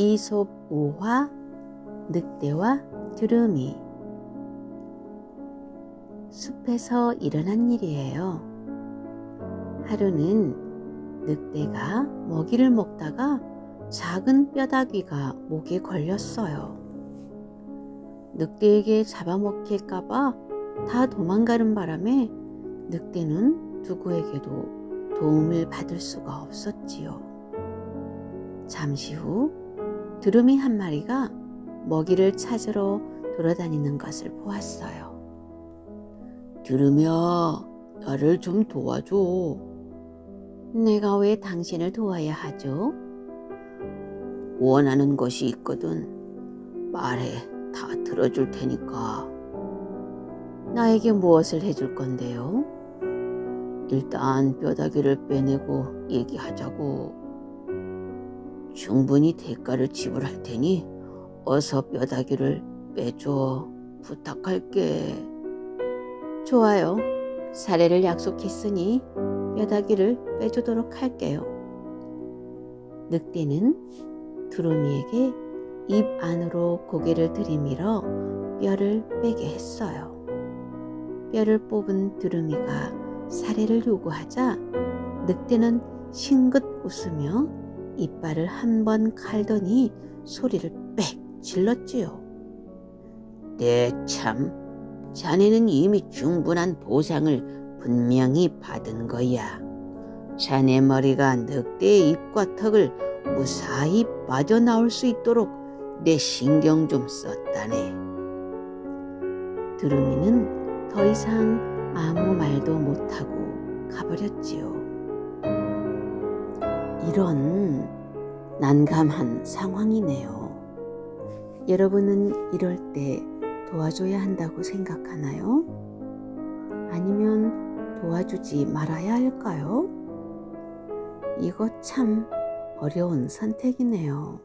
이솝 우화 늑대와 두루미 숲에서 일어난 일이에요. 하루는 늑대가 먹이를 먹다가 작은 뼈다귀가 목에 걸렸어요. 늑대에게 잡아먹힐까봐 다 도망가는 바람에 늑대는 누구에게도 도움을 받을 수가 없었지요. 잠시 후 두루미 한 마리가 먹이를 찾으러 돌아다니는 것을 보았어요. 두루미야, 나를 좀 도와줘. 내가 왜 당신을 도와야 하죠? 원하는 것이 있거든. 말해, 다 들어줄 테니까. 나에게 무엇을 해줄 건데요? 일단 뼈다귀를 빼내고 얘기하자고. 충분히 대가를 지불할 테니 어서 뼈다귀를 빼줘. 부탁할게. 좋아요. 사례를 약속했으니 뼈다귀를 빼주도록 할게요. 늑대는 두루미에게 입 안으로 고개를 들이밀어 뼈를 빼게 했어요. 뼈를 뽑은 두루미가 사례를 요구하자 늑대는 싱긋 웃으며 이빨을 한 번 칼더니 소리를 빽 질렀지요. 네, 참. 자네는 이미 충분한 보상을 분명히 받은 거야. 자네 머리가 늑대의 입과 턱을 무사히 빠져나올 수 있도록 내 신경 좀 썼다네. 두루미는 더 이상 아무 말도 못하고 가버렸지요. 이런 난감한 상황이네요. 여러분은 이럴 때 도와줘야 한다고 생각하나요? 아니면 도와주지 말아야 할까요? 이거 참 어려운 선택이네요.